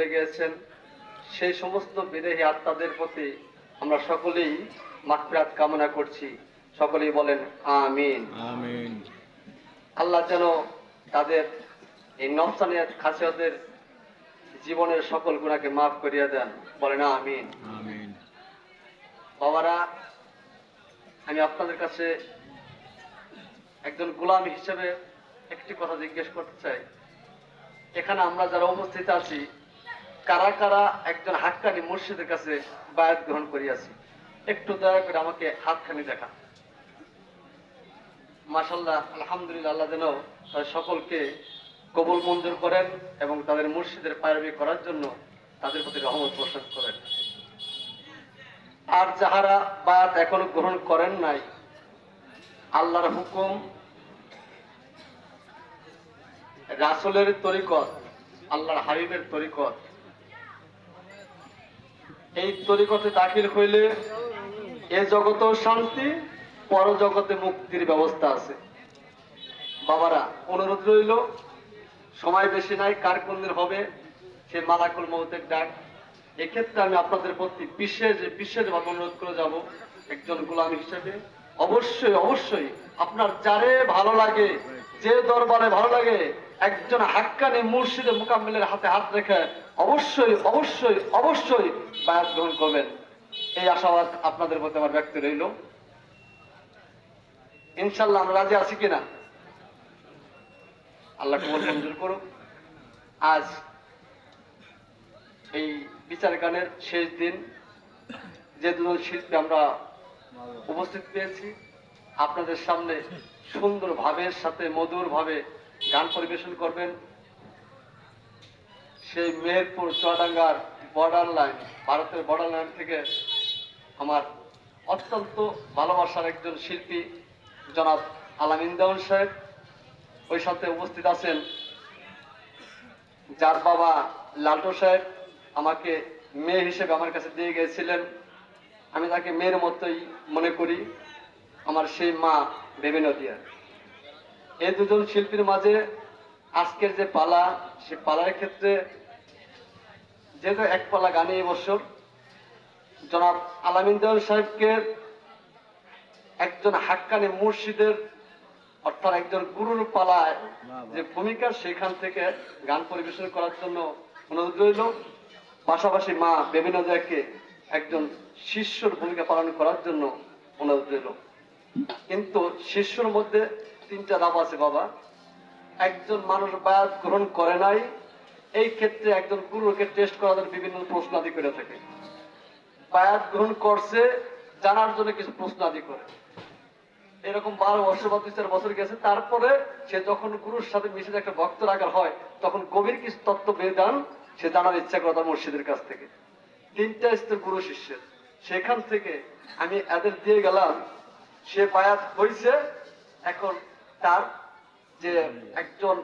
চলে গিয়েছেন সেই সমস্ত বিদেহী আত্মাদের প্রতি আমরা সকলেই মাগফিরাত কামনা করছি। সকলেই বলেন আমিন। আমিন। আল্লাহ যেন তাদের এই নফসানিয়াত খাসিয়তের জীবনের সকল গুণাকে মাফ করিয়া দেন। বলেন আমিন। আমিন। বাবারা আমি আপনাদের কাছে একজন গোলাম হিসেবে একটি কথা জিজ্ঞেস করতে চাই। এখানে আমরা যারা উপস্থিত আছি কারা কারা একজন হাক্কানি মুর্শিদের কাছে বায়াত গ্রহণ করিয়াছি, একটু দয়া করে আমাকে হাতখানি দেখা মাশাল্লাহ আলহামদুলিল্লাহ, আল্লাহ যেন তাদের সকলকে কবুল মঞ্জুর করেন এবং তাদের মুর্শিদের পায়রবি করার জন্য তাদের প্রতি রহমত প্রসাদ করেন। আর যাহারা বায়াত এখনও গ্রহণ করেন নাই, আল্লাহর হুকুম, রাসুলের তরিকত, আল্লাহর হাবিবের তরিকত এই তরিকতে দাখিল হইলে এ জগতেও শান্তি পর জগতে মুক্তির ব্যবস্থা আছে। বাবারা, অনুরোধ রইল, সময় বেশি নাই, কার কোন হবে, সে মালাকুল মৌতের ডাক। এক্ষেত্রে আমি আপনাদের প্রতি বিশেষ, বিশেষভাবে অনুরোধ করে যাব একজন গোলাম হিসেবে। অবশ্যই অবশ্যই, আপনার যারে ভালো লাগে, যে দরবারে ভালো লাগে একজন হাক্কানি মুর্শিদে মোকাম্মেলের হাতে হাত রেখে অবশ্যই অবশ্যই অবশ্যই বায়াত গ্রহণ করবেন। এই আশাবাদ আপনাদের প্রতি আমার ব্যক্ত রইল। ইনশাল্লাহ আমরা রাজি আছি কিনা? আল্লাহ কবল মঞ্জুর করুক। আজ এই বিচার গানের শেষ দিন। যে দুজন শিল্পী আমরা উপস্থিত পেয়েছি, আপনাদের সামনে সুন্দর ভাবের সাথে মধুর ভাবে গান পরিবেশন করবেন। সেই মেহেরপুর চুয়াডাঙ্গার বর্ডার লাইন ভারতের বর্ডার লাইন থেকে আমার অত্যন্ত ভালোবাসার একজন শিল্পী জনাব আলামিন দেওয়ান সাহেব। ওই সাথে উপস্থিত আছেন যার বাবা লালটু সাহেব। আমাকে মেয়ে হিসেবে আমার কাছে দিয়ে গিয়েছিলেন। আমি তাকে মেয়ের মতোই মনে করি। আমার সেই মা বেবি নদিয়া এই দুজন শিল্পীর মাঝে আজকের যে পালা, সে পালার ক্ষেত্রে যেহেতু এক পালা গানে এই বছর, জনাব আলামিন দেওয়ান সাহেবকে একজন হাক্কানি মুর্শিদের, অর্থাৎ একজন গুরুর পালায় যে ভূমিকা, সেখান থেকে গান পরিবেশন করার জন্য অনুরোধ রইল। পাশাপাশি মা বেবিনজাকে একজন শিষ্যর ভূমিকা পালন করার জন্য অনুরোধ রইল। কিন্তু শিষ্যর মধ্যে তিনটা ধাপ আছে বাবা। একজন মানুষ বায়াত গ্রহণ করে নাই, এই ক্ষেত্রে একজন গুরুকে টেস্ট করার বিভিন্ন প্রশ্ন আদি করে থাকে। বায়াত গ্রহণ করছে, জানার জন্য কিছু প্রশ্ন আদি করে। এরকম বারো বছর বা দুই চার বছর গেছে, তারপরে সে যখন গুরুর সাথে মিশে একটা ভক্ত আকার হয়, তখন গভীর কিছু তত্ত্ব বেদান সে জানার ইচ্ছা করে তার মুর্শিদের কাছ থেকে। তিনটা স্তর গুরু শিষ্যের। সেখান থেকে আমি এদের দিয়ে গেলাম, সে বায়াত হয়েছে এখন তার যে একজন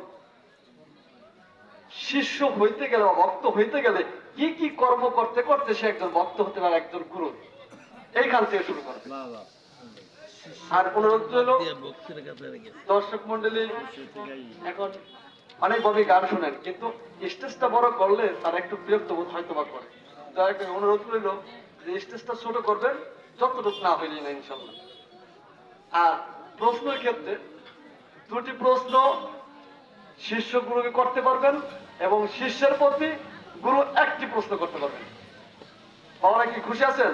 শিষ্য হইতে গেলে বা ভক্ত হইতে গেলে কি কি কর্ম করতে করতে সে একজন ভক্ত হতে পারে একজন গুরু। এইখান থেকে শুরু করে। আর অনুরোধ হলো দর্শক মন্ডলী এখন অনেকভাবে গান শোনেন কিন্তু স্টেজটা বড় করলে তারা একটু বিরক্ত বোধ হয়তো বা করে। দয়া করে অনুরোধ রইল যে স্টেজটা ছোট করবেন যতটুকু না হইলেই না ইনশাল্লাহ। আর প্রশ্নের ক্ষেত্রে দুটি প্রশ্ন শিষ্য গুরুকে করতে পারবেন এবং শিষ্যের প্রতি গুরু একটি প্রশ্ন করতে পারবেন। বাবারা কি খুশি আছেন?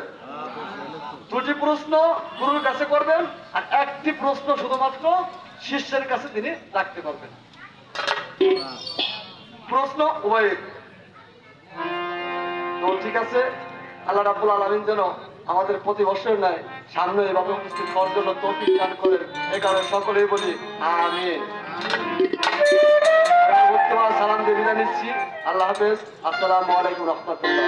দুটি প্রশ্ন গুরুর কাছে করবেন আর একটি প্রশ্ন শুধুমাত্র শিষ্যের কাছে তিনি রাখতে পারবেন। প্রশ্ন উভয় তো ঠিক আছে, আল্লাহ রাবুল আলমিন যেন আমাদের প্রতি বছর নয় সামনে এভাবে উপস্থিত হওয়ার জন্য তৌফিক দান করেন। এ কারণে সকলেই বলি আমি সালাম দিয়ে বিদায় নিচ্ছি। আল্লাহ হাফেজ। আসসালামু আলাইকুম রহমতুল্লাহ।